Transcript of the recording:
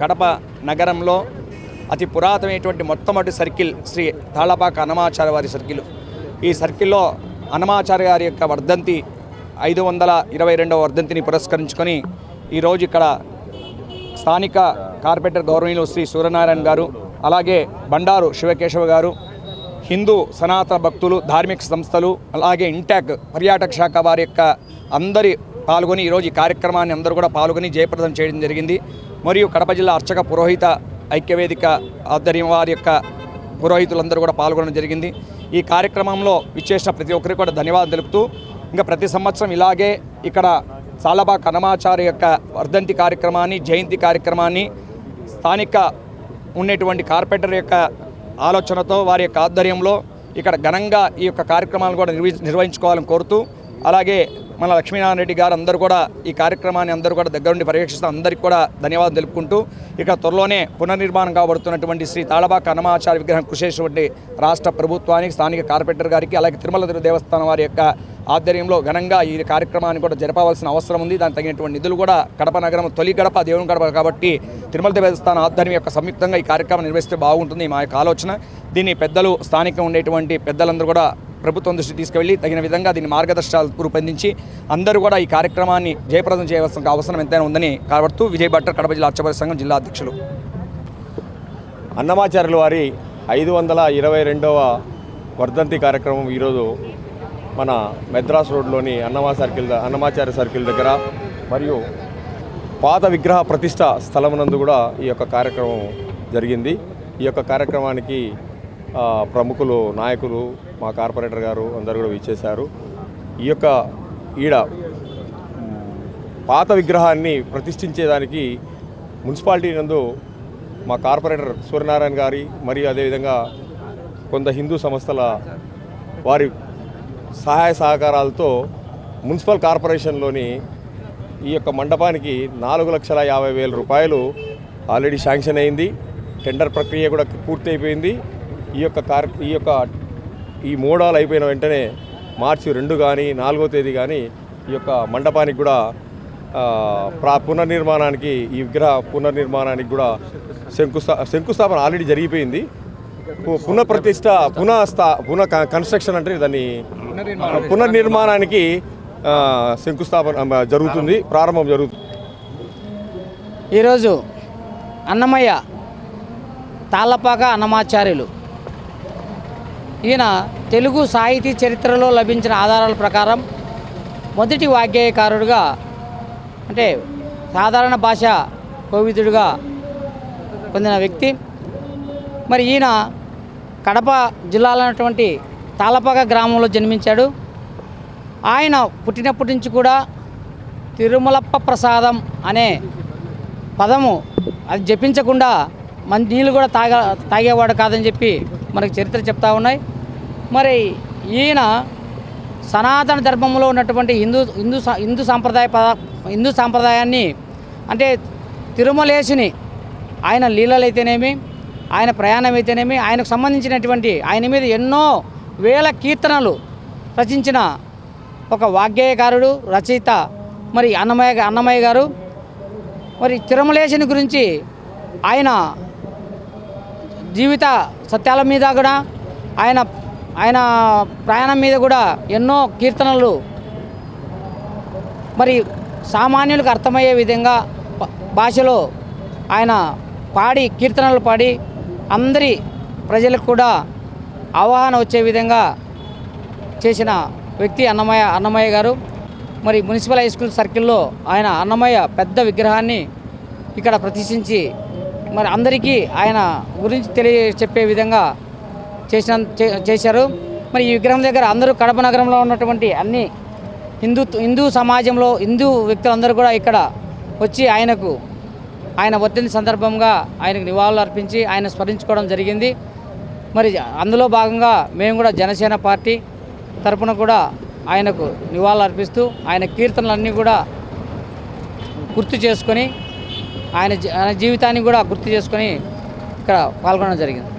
కడప నగరంలో అతి పురాతనమైనటువంటి మొట్టమొదటి సర్కిల్ శ్రీ తాళపాక అన్నమాచార్య వారి సర్కిల్. ఈ సర్కిల్లో అన్నమాచార్య గారి యొక్క వర్ధంతి ఐదు వందల ఇరవై రెండవ వర్ధంతిని పురస్కరించుకొని ఈరోజు ఇక్కడ స్థానిక కార్పొరేటర్ గౌరవనీయులు శ్రీ సూర్యనారాయణ గారు అలాగే బండారు శివకేశవ గారు హిందూ సనాతన భక్తులు ధార్మిక సంస్థలు అలాగే ఇంటాక్ పర్యాటక శాఖ వారి యొక్క అందరి పాల్గొని ఈరోజు ఈ కార్యక్రమాన్ని అందరూ కూడా పాల్గొని జయప్రదం చేయడం జరిగింది. మరియు కడప జిల్లా అర్చక పురోహిత ఐక్యవేదిక ఆధ్వర్యం వారి యొక్క పురోహితులందరూ కూడా పాల్గొనడం జరిగింది. ఈ కార్యక్రమంలో విచ్చేసిన ప్రతి ఒక్కరికి కూడా ధన్యవాదాలు తెలుపుతూ ఇంకా ప్రతి సంవత్సరం ఇలాగే ఇక్కడ సాలబా కనమాచార్య యొక్క వర్ధంతి కార్యక్రమాన్ని జయంతి కార్యక్రమాన్ని స్థానిక ఉండేటువంటి కార్పెంటర్ యొక్క ఆలోచనతో వారి యొక్క ఆధ్వర్యంలో ఇక్కడ ఘనంగా ఈ యొక్క కార్యక్రమాలను కూడా నిర్వహించుకోవాలని కోరుతూ అలాగే మన లక్ష్మీనారాయణ రెడ్డి గారు అందరూ కూడా ఈ కార్యక్రమాన్ని అందరూ కూడా దగ్గరుండి పర్యవేక్షిస్తూ అందరికీ కూడా ధన్యవాదాలు తెలుపుకుంటూ ఇక త్వరలోనే పునర్నిర్మాణం కాబడుతున్నటువంటి శ్రీ తాళబాక అన్నమాచార విగ్రహం కృషి రాష్ట్ర ప్రభుత్వానికి స్థానిక కార్పొరేటర్ గారికి అలాగే తిరుమల దేవస్థానం వారి యొక్క ఆధ్వర్యంలో ఘనంగా ఈ కార్యక్రమాన్ని కూడా జరపవలసిన అవసరం ఉంది. దానికి తగినటువంటి నిధులు కూడా కడప నగరం తొలి గడప దేవుని గడప కాబట్టి తిరుమల దేవస్థానం ఆధ్వర్యం యొక్క సంయుక్తంగా ఈ కార్యక్రమం నిర్వహిస్తే బాగుంటుంది. మా యొక్క ఆలోచన దీన్ని పెద్దలు స్థానికంగా ఉండేటువంటి పెద్దలందరూ కూడా ప్రభుత్వం దృష్టి తీసుకువెళ్ళి తగిన విధంగా దీని మార్గదర్శకాలు రూపొందించి అందరూ కూడా ఈ కార్యక్రమాన్ని జయప్రదం చేయవలసిన అవసరం ఎంతైనా ఉందని కాబడుతూ విజయ్ భట్టర్ కడప జిల్లా అర్చపరి సంఘం జిల్లా అధ్యక్షులు. అన్నమాచార్యుల వారి ఐదు వందల ఇరవై రెండవ వర్ధంతి కార్యక్రమం ఈరోజు మన మెద్రాస్ రోడ్లోని అన్నమా సర్కిల్ అన్నమాచార్య సర్కిల్ దగ్గర మరియు పాత విగ్రహ ప్రతిష్ట స్థలమునందు కూడా ఈ యొక్క కార్యక్రమం జరిగింది. ఈ యొక్క కార్యక్రమానికి ప్రముఖులు నాయకులు మా కార్పొరేటర్ గారు అందరు కూడా విచ్చేశారు. ఈ యొక్క ఈడ పాత విగ్రహాన్ని ప్రతిష్ఠించేదానికి మున్సిపాలిటీ నందు మా కార్పొరేటర్ సూర్యనారాయణ గారి మరియు అదేవిధంగా కొంత హిందూ సంస్థల వారి సహాయ సహకారాలతో మున్సిపల్ కార్పొరేషన్లోని ఈ యొక్క మండపానికి నాలుగు లక్షల యాభై వేల రూపాయలు ఆల్రెడీ శాంక్షన్ అయింది. టెండర్ ప్రక్రియ కూడా పూర్తి అయిపోయింది ఈ యొక్క కార్ ఈ యొక్క ఈ మోడాలు అయిపోయిన వెంటనే మార్చి రెండు కానీ నాలుగో తేదీ కానీ ఈ యొక్క మండపానికి కూడా ప్రా పునర్నిర్మాణానికి ఈ విగ్రహ పునర్నిర్మాణానికి కూడా శంకుస్థా శంకుస్థాపన ఆల్రెడీ జరిగిపోయింది. పు- పునఃప్రతిష్ట పునః స్థా పునః క- కన్స్ట్రక్షన్ అంటే దాన్ని పునర్నిర్మాణానికి శంకుస్థాపన జరుగుతుంది ప్రారంభం జరుగుతుంది. ఈరోజు అన్నమయ్య తాళ్ళపాక అన్నమాచార్యులు. ఈయన తెలుగు సాహితీ చరిత్రలో లభించిన ఆధారాల ప్రకారం మొదటి వాగ్గేయకారుడుగా అంటే సాధారణ భాష కోవిదుడుగా పొందిన వ్యక్తి. మరి ఈయన కడప జిల్లాలో ఉన్నటువంటి తాళపాక గ్రామంలో జన్మించాడు. ఆయన పుట్టినప్పటి నుంచి కూడా తిరుమలప్ప ప్రసాదం అనే పదము అది జపించకుండా మన నీళ్ళు కూడా తాగ తాగేవాడు కాదని చెప్పి మనకు చరిత్ర చెప్తా ఉన్నాయి. మరి ఈయన సనాతన ధర్మంలో ఉన్నటువంటి హిందూ హిందూ సా- హిందూ సాంప్రదాయ పద హిందూ సాంప్రదాయాన్ని అంటే తిరుమలేశుని ఆయన లీలలైతేనేమి ఆయన ప్రయాణం అయితేనేమి ఆయనకు సంబంధించినటువంటి ఆయన మీద ఎన్నో వేల కీర్తనలు రచించిన ఒక వాగ్గేయకారుడు రచయిత మరి అన్నమయ్య అన్నమయ్య గారు. మరి తిరుమలేశుని గురించి ఆయన జీవిత సత్యాల మీద కూడా ఆయన ఆయన ప్రయాణం మీద కూడా ఎన్నో కీర్తనలు మరి సామాన్యులకు అర్థమయ్యే విధంగా భాషలో ఆయన పాడి కీర్తనలు పాడి అందరి ప్రజలకు కూడా అవగాహన వచ్చే విధంగా చేసిన వ్యక్తి అన్నమయ్య అన్నమయ్య గారు. మరి మున్సిపల్ హై స్కూల్ సర్కిల్లో ఆయన అన్నమయ్య పెద్ద విగ్రహాన్ని ఇక్కడ ప్రతిష్ఠించి మరి అందరికీ ఆయన గురించి తెలియ చెప్పే విధంగా చేసిన చే- చేశారు. మరి ఈ విగ్రహం దగ్గర అందరూ కడప నగరంలో ఉన్నటువంటి అన్ని హిందూ హిందూ సమాజంలో హిందూ వ్యక్తులందరూ కూడా ఇక్కడ వచ్చి ఆయనకు ఆయన వర్ధంతి సందర్భంగా ఆయనకు నివాళులు అర్పించి ఆయన స్మరించుకోవడం జరిగింది. మరి అందులో భాగంగా మేము కూడా జనసేన పార్టీ తరపున కూడా ఆయనకు నివాళులు అర్పిస్తూ ఆయన కీర్తనలన్నీ కూడా గుర్తు చేసుకొని ఆయన జీ- ఆయన జీవితాన్ని కూడా గుర్తు చేసుకొని ఇక్కడ పాల్గొనడం జరిగింది.